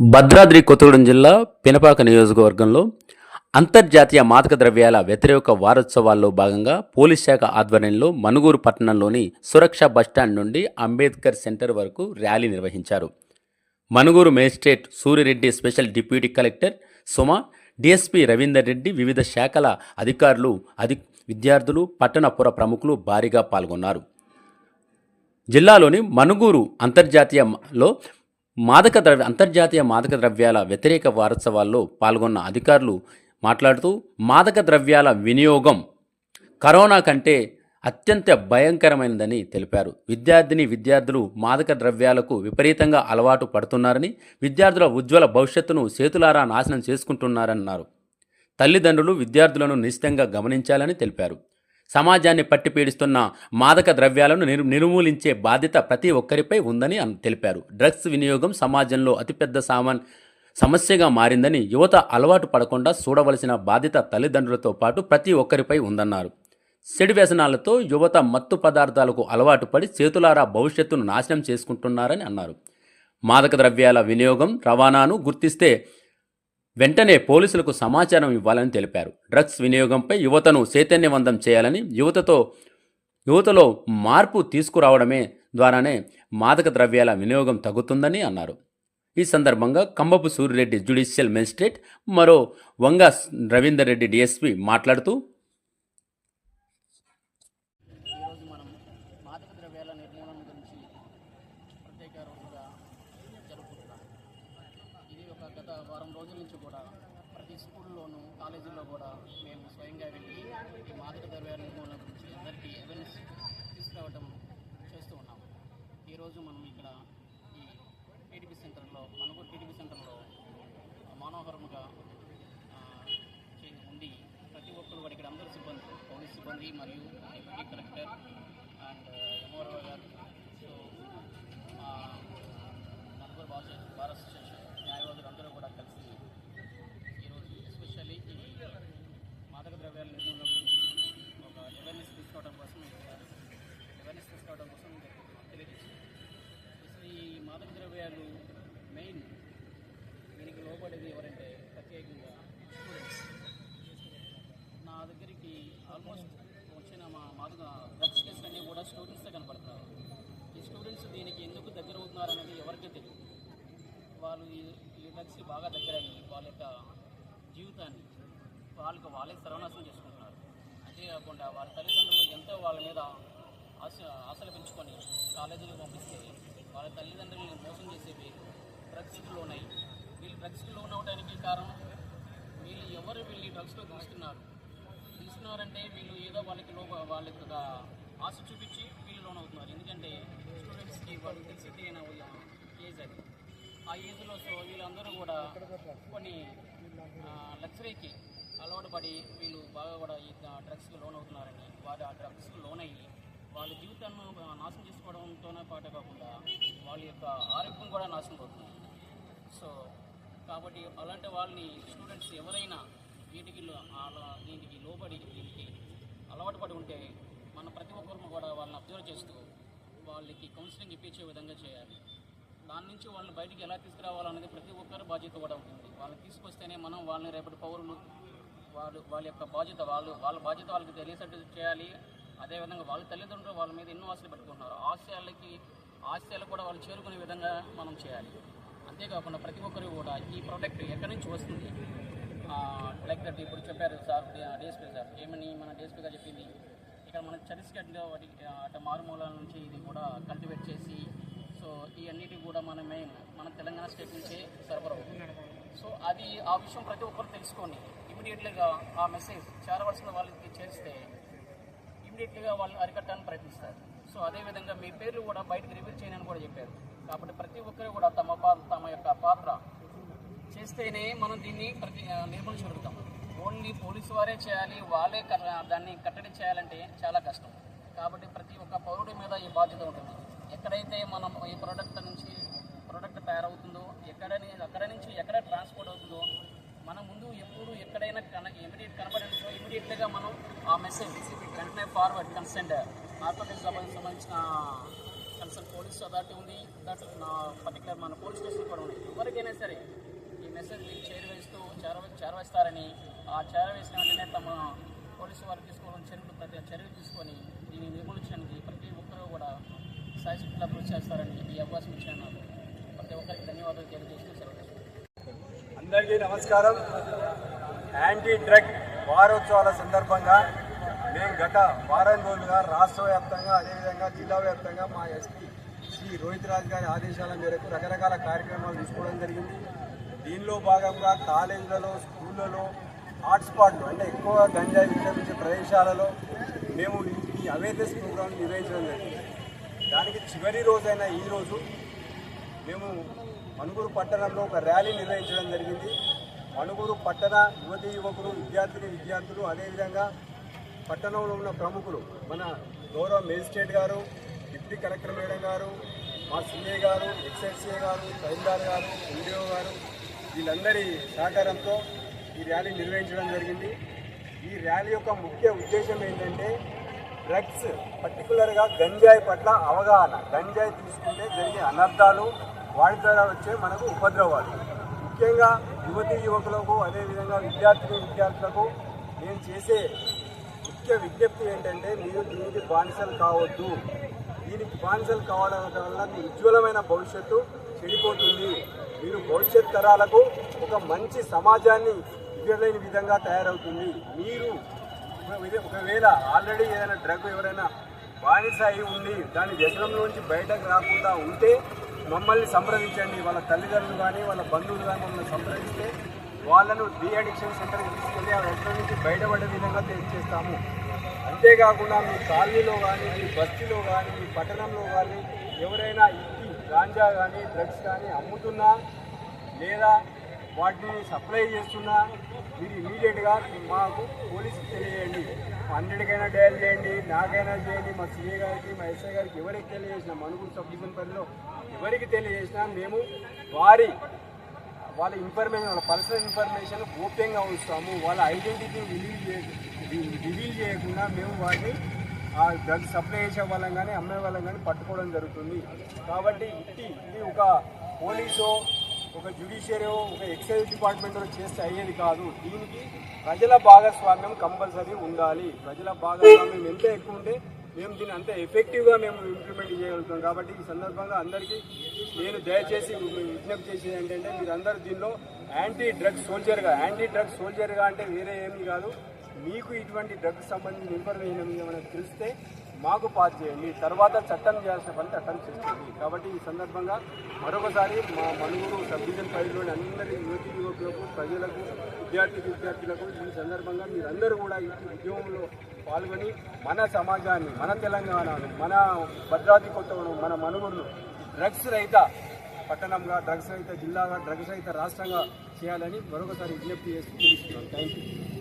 భద్రాద్రి కొత్తగూడెం జిల్లా పినపాక నియోజకవర్గంలో అంతర్జాతీయ మాదక ద్రవ్యాల వ్యతిరేక వారోత్సవాల్లో భాగంగా పోలీస్ శాఖ ఆధ్వర్యంలో మనుగూరు పట్టణంలోని సురక్ష బస్టాండ్ నుండి అంబేద్కర్ సెంటర్ వరకు ర్యాలీ నిర్వహించారు. Manuguru magistrate Surya Reddy special deputy collector Suma DSP Ravinder Reddy వివిధ శాఖల అధికారులు అధి విద్యార్థులు పట్టణ పుర ప్రముఖులు భారీగా పాల్గొన్నారు. జిల్లాలోని మనుగూరు అంతర్జాతీయలో మాదక ద్రవ్య అంతర్జాతీయ మాదక ద్రవ్యాల వ్యతిరేక వారోత్సవాల్లో పాల్గొన్న అధికారులు మాట్లాడుతూ మాదక ద్రవ్యాల వినియోగం కరోనా కంటే అత్యంత భయంకరమైనదని తెలిపారు. విద్యార్థిని విద్యార్థులు మాదక ద్రవ్యాలకు విపరీతంగా అలవాటు పడుతున్నారని విద్యార్థుల ఉజ్వల భవిష్యత్తును చేతులారా నాశనం చేసుకుంటున్నారన్నారు. తల్లిదండ్రులు విద్యార్థులను నిశ్చితంగా గమనించాలని తెలిపారు. సమాజాన్ని పట్టి పీడిస్తున్న మాదక ద్రవ్యాలను నిర్ నిర్మూలించే బాధ్యత ప్రతి ఒక్కరిపై ఉందని తెలిపారు. డ్రగ్స్ వినియోగం సమాజంలో అతిపెద్ద సామాన్ సమస్యగా మారిందని యువత అలవాటు పడకుండా చూడవలసిన బాధ్యత తల్లిదండ్రులతో పాటు ప్రతి ఒక్కరిపై ఉందన్నారు. చెడు వ్యసనాలతో యువత మత్తు పదార్థాలకు అలవాటు పడి చేతులారా భవిష్యత్తును నాశనం చేసుకుంటున్నారని అన్నారు. మాదక ద్రవ్యాల వినియోగం రవాణాను గుర్తిస్తే వెంటనే పోలీసులకు సమాచారం ఇవ్వాలని తెలిపారు. డ్రగ్స్ వినియోగంపై యువతను చైతన్యవంతం చేయాలని యువతతో యువతలో మార్పు తీసుకురావడమే ద్వారానే మాదక ద్రవ్యాల వినియోగం తగ్గుతుందని అన్నారు. ఈ సందర్భంగా కంబపు సూర్యరెడ్డి జ్యుడిషియల్ మెజిస్ట్రేట్ మరో వంగ రవీందర్ రెడ్డి డిఎస్పి మాట్లాడుతూ ఈరోజు మనం మాదక ద్రవ్యాల నిర్మూలన గురించి ప్రత్యేక రోజుగా జరుపుకుంటున్నాం ఇది ఒక గత వారం రోజుల నుంచి కూడా ప్రతి స్కూల్లోనూ కాలేజీల్లో కూడా మేము స్వయంగా వెళ్ళి ఈ మాదక ద్రవ్యాల నిర్మూలన గురించి అందరికీ అవేర్నెస్ తీసుకురావడం చేస్తూ ఉన్నాము. ఈరోజు మనం ఇక్కడ ఈ టీడీపీ సెంటర్లో మనకు టీడీపీ సెంటర్లో మనోహరముగా చే- ఉండి ప్రతి ఒక్కరు కూడా ఇక్కడ అందరు సిబ్బంది పోలీస్ సిబ్బంది మరియు డిప్యూటీ కలెక్టర్ అండ్ ఎంఆర్ఓ గారు సో మా నలుగురు భాష భారత అసోసియేషన్ న్యాయవాదులు అందరూ కూడా కలిసి ఈరోజు ఎస్పెషల్లీ ఈ మాదక ద్రవ్యాల నిర్మూలన గురించి ఒక అవేర్నెస్ తీసుకోవడం కోసం ఇక్కడ అవేర్నెస్ తీసుకోవడం కోసం తెలియజేస్తాం అసలు ఈ మాదక ద్రవ్యాలు మెయిన్ దీనికి లోబడేది ఎవరంటే ప్రత్యేకంగా స్టూడెంట్స్ నా దగ్గరికి ఆల్మోస్ట్ వచ్చిన మా మాదిగా డ్రగ్స్ కేసులు అన్నీ కూడా స్టూడెంట్సే కనపడతారు. ఈ స్టూడెంట్స్ దీనికి ఎందుకు దగ్గర అవుతున్నారు అనేది ఎవరికీ తెలియదు వాళ్ళు ఈ ఈ డ్రగ్స్కి బాగా దగ్గరని వాళ్ళ యొక్క జీవితాన్ని వాళ్ళకి వాళ్ళే సర్వనాశనం చేసుకుంటున్నారు. అంతేకాకుండా వాళ్ళ తల్లిదండ్రులు ఎంతో వాళ్ళ మీద ఆశ ఆశలు పెంచుకొని కాలేజీలకు పంపిస్తే వాళ్ళ తల్లిదండ్రులను మోసం చేసేవి డ్రగ్స్కి లోనై కారణం వీళ్ళు ఎవరు వీళ్ళు డ్రగ్స్లో తీసుకున్నారు తీసుకున్నారంటే వీళ్ళు ఏదో వాళ్ళకి లో వాళ్ళకి ఆశ చూపించి వీళ్ళు లోన్ అవుతున్నారు. ఎందుకంటే స్టూడెంట్స్కి వాళ్ళు తెలిసి అయినా ఏజ్ అది. ఆ ఏజ్లో సో వీళ్ళందరూ కూడా కొన్ని లగ్జరీకి అలవాటు పడి వీళ్ళు బాగా కూడా ఈ డ్రగ్స్కి లోన్ అవుతున్నారని వారు ఆ డ్రగ్స్కి లోన్ అయ్యి వాళ్ళ జీవితాన్ని నాశనం చేసుకోవడంతోనే పాటే కాకుండా వాళ్ళ యొక్క ఆరోగ్యం కూడా నాశనం అవుతుంది. సో కాబట్టి అలాంటి వాళ్ళని స్టూడెంట్స్ ఎవరైనా వీటికి అలా దీనికి లోబడి దీనికి అలవాటు పడి ఉంటే మన ప్రతి ఒక్కరు కూడా వాళ్ళని అబ్జర్వ్ చేస్తూ వాళ్ళకి కౌన్సిలింగ్ ఇప్పించే విధంగా చేయాలి. దాని నుంచి వాళ్ళని బయటికి ఎలా తీసుకురావాలనేది ప్రతి ఒక్కరు బాధ్యత కూడా ఉంటుంది. వాళ్ళని తీసుకొస్తేనే మనం వాళ్ళని రేపటి పౌరులు వాళ్ళు వాళ్ళ యొక్క బాధ్యత వాళ్ళు వాళ్ళ బాధ్యత వాళ్ళకి తెలిసేట్టు చేయాలి. అదేవిధంగా వాళ్ళ తల్లిదండ్రులు వాళ్ళ మీద ఎన్నో ఆశలు పెట్టుకుంటున్నారు. ఆశయాలకి ఆశయాలు కూడా వాళ్ళు చేరుకునే విధంగా మనం చేయాలి. అంతేకాకుండా ప్రతి ఒక్కరు కూడా ఈ ప్రోడక్ట్ ఎక్కడి నుంచి వస్తుంది? లైక్ దట్ ఇప్పుడు చెప్పారు సార్ డిఎస్పీ సార్ ఏమని మన డిఎస్పీ గారు చెప్పింది? ఇక్కడ మన ఛత్తీస్గఢ్లో వాటి అటు మారుమూల నుంచి ఇది కూడా కల్టివేట్ చేసి సో ఈ అన్నిటి కూడా మన మెయిన్ మన తెలంగాణ స్టేట్ నుంచే సరఫరా సో అది ఆ విషయం ప్రతి ఒక్కరు తెలుసుకొని ఇమీడియట్లీగా ఆ మెసేజ్ చేరవలసిన వాళ్ళకి చేరిస్తే ఇమీడియట్లీగా వాళ్ళు అరికట్టడానికి ప్రయత్నిస్తారు. సో అదేవిధంగా మీ పేర్లు కూడా బయటకు రివీల్ చేయనని కూడా చెప్పారు. కాబట్టి ప్రతి ఒక్కరు కూడా తమ తమ యొక్క పాత్ర చేస్తేనే మనం దీన్ని ప్రతి ఆ, నిర్మూలించగలుగుతాం ఓన్లీ పోలీసు వారే చేయాలి వాళ్ళే క- దాన్ని కట్టడి చేయాలంటే చాలా కష్టం. కాబట్టి ప్రతి ఒక్క పౌరుడి మీద ఈ బాధ్యత ఉంటుంది. ఎక్కడైతే మనం ఈ ప్రోడక్ట్ నుంచి ప్రోడక్ట్ తయారవుతుందో ఎక్కడ అక్కడ నుంచి ఎక్కడ ట్రాన్స్పోర్ట్ అవుతుందో మన ముందు ఎప్పుడు ఎక్కడైనా కన ఇమీడియట్ కనపడడంతో ఇమీడియట్గా మనం ఆ మెసేజ్ వెంటనే ఫార్వర్డ్ కన్సెంట్ నార్కోటిక్స్ సంబంధించిన కన్సర్న్ పోలీస్ అథారిటీ ఉంది. దట్ నా పర్టికులర్ మన పోలీస్ స్టేషన్ కూడా ఉంది. ఎవరికైనా సరే ఈ మెసేజ్ మీకు చేరవేస్తూ చేరవ చేరవేస్తారని ఆ చేరవేసిన వెంటనే తమ పోలీసు వారు తీసుకోవడం చర్యలు ప్రతి చర్యలు తీసుకొని దీన్ని నిర్మూలించడానికి ప్రతి ఒక్కరూ కూడా సాయశక్తిలా కృషి చేస్తారని ఈ అవకాశం ఇచ్చిన నాకు ప్రతి ఒక్కరికి ధన్యవాదాలు తెలియజేస్తూ సెలవు అందరికీ నమస్కారం. యాంటీ డ్రగ్ వారోత్సవాల సందర్భంగా మేము గత వారం రోజులుగా రాష్ట్ర వ్యాప్తంగా అదేవిధంగా జిల్లా వ్యాప్తంగా మా ఎస్పీ శ్రీ రోహిత్ రాజ్ గారి ఆదేశాల మేరకు రకరకాల కార్యక్రమాలు తీసుకోవడం జరిగింది. దీనిలో భాగంగా కాలేజీలలో స్కూళ్ళలో హాట్స్పాట్లు అంటే ఎక్కువ గంజాయి విక్రమించే ప్రదేశాలలో మేము ఈ అవేర్నెస్ ప్రోగ్రాం నిర్వహించడం జరిగింది. దానికి చివరి రోజైన ఈ రోజు మేము మణుగూరు పట్టణంలో ఒక ర్యాలీ నిర్వహించడం జరిగింది. మణుగూరు పట్టణ యువతి యువకులు విద్యార్థిని విద్యార్థులు అదేవిధంగా పట్టణంలో ఉన్న ప్రముఖులు మన గౌరవ మేజిస్ట్రేట్ గారు డిప్యూటీ కలెక్టర్ మేడం గారు మా సిఏ గారు ఎక్స్ఎస్ఏ గారు తహసీల్దార్ గారు ఎండిఓ గారు వీళ్ళందరి సహకారంతో ఈ ర్యాలీ నిర్వహించడం జరిగింది. ఈ ర్యాలీ యొక్క ముఖ్య ఉద్దేశం ఏంటంటే డ్రగ్స్ పర్టికులర్గా గంజాయి పట్ల అవగాహన గంజాయి తీసుకుంటే జరిగే అనర్థాలు వాటి ద్వారా వచ్చే మనకు ఉపద్రవాలు. ముఖ్యంగా యువతీ యువకులకు అదేవిధంగా విద్యార్థిని విద్యార్థులకు నేను చేసే ముఖ్య విజ్ఞప్తి ఏంటంటే మీరు దీనికి బానిసలు కావద్దు. దీనికి బానిసలు కావడం వల్ల మీ ఉజ్వలమైన భవిష్యత్తు చెడిపోతుంది. మీరు భవిష్యత్ తరాలకు ఒక మంచి సమాజాన్ని ఇవ్వలేని విధంగా తయారవుతుంది. మీరు ఒకవేళ ఆల్రెడీ ఏదైనా డ్రగ్ ఎవరైనా బానిస అయి ఉండి దాని వ్యసనంలోంచి బయటకు రాకుండా ఉంటే మమ్మల్ని సంప్రదించండి. వాళ్ళ తల్లిదండ్రులు కానీ వాళ్ళ బంధువులు కానీ మమ్మల్ని సంప్రదిస్తే వాళ్ళను డీ అడిక్షన్ సెంటర్కి తీసుకెళ్ళి ఆ వ్యసనం నుంచి బయటపడే విధంగా చేస్తాము. అంతేకాకుండా మీ కాలనీలో కానీ మీ బస్తీలో కానీ మీ పట్టణంలో కానీ ఎవరైనా ఇంటి గాంజా కానీ డ్రగ్స్ కానీ అమ్ముతున్నా లేదా వాటిని సప్లై చేస్తున్నా మీరు ఇమీడియట్గా మాకు పోలీసుకి తెలియజేయండి. హండ్రెడ్కైనా డయల్ చేయండి. నాకైనా చేయండి. మా సీఏ గారికి మా ఎస్ఐ గారికి ఎవరికి తెలియజేసినా మనుగురు సబ్ డివిజన్ పరిధిలో ఎవరికి తెలియజేసినా మేము వారి వాళ్ళ ఇన్ఫర్మేషన్ వాళ్ళ పర్సనల్ ఇన్ఫర్మేషన్ గోప్యంగా ఉంచుతాము. వాళ్ళ ఐడెంటిటీ రిలీజ్ చే రివీల్ చేయకుండా మేము వాళ్ళని ఆ డ్రగ్స్ సప్లై చేసే వాళ్ళం కానీ అమ్మే వాళ్ళం కానీ పట్టుకోవడం జరుగుతుంది. కాబట్టి ఇట్టి ఇది ఒక పోలీసో ఒక జ్యుడిషియరీ ఒక ఎక్సైజ్ డిపార్ట్మెంట్ చేస్తే అయ్యేది కాదు. దీనికి ప్రజల భాగస్వామ్యం కంపల్సరీ ఉండాలి. ప్రజల భాగస్వామ్యం ఎంత ఎక్కువ ఉంటే మేము దీన్ని అంత ఎఫెక్టివ్గా మేము ఇంప్లిమెంట్ చేయగలుగుతాం. కాబట్టి ఈ సందర్భంగా అందరికీ నేను దయచేసి విజ్ఞప్తి చేసేది ఏంటంటే మీరందరూ దీనిలో యాంటీ డ్రగ్స్ సోల్జర్గా యాంటీ డ్రగ్స్ సోల్జర్గా అంటే వేరే ఏమీ కాదు. మీకు ఇటువంటి డ్రగ్స్ సంబంధించిన ఇన్ఫర్మేషన్ ఏమైనా తెలిస్తే మాకు పాస్ చేయండి తర్వాత చట్టం చేయాల్సిన పని చట్టం చేస్తుంది. కాబట్టి ఈ సందర్భంగా మరొకసారి మా మనుగురు సబ్ డివిజన్ పరిధిలోని అందరి యువతి యువకులకు ప్రజలకు విద్యార్థి విద్యార్థులకు ఈ సందర్భంగా మీరందరూ కూడా ఈ ఉద్యమంలో పాల్గొని మన సమాజాన్ని మన తెలంగాణను మన భద్రాద్రి కొత్తగూడెం మన మనుగురును డ్రగ్స్ రహిత పట్టణంగా డ్రగ్స్ రహిత జిల్లాగా డ్రగ్స్ రహిత రాష్ట్రంగా చేయాలని మరొకసారి విజ్ఞప్తి చేస్తూ ముగిస్తున్నాను థ్యాంక్ యూ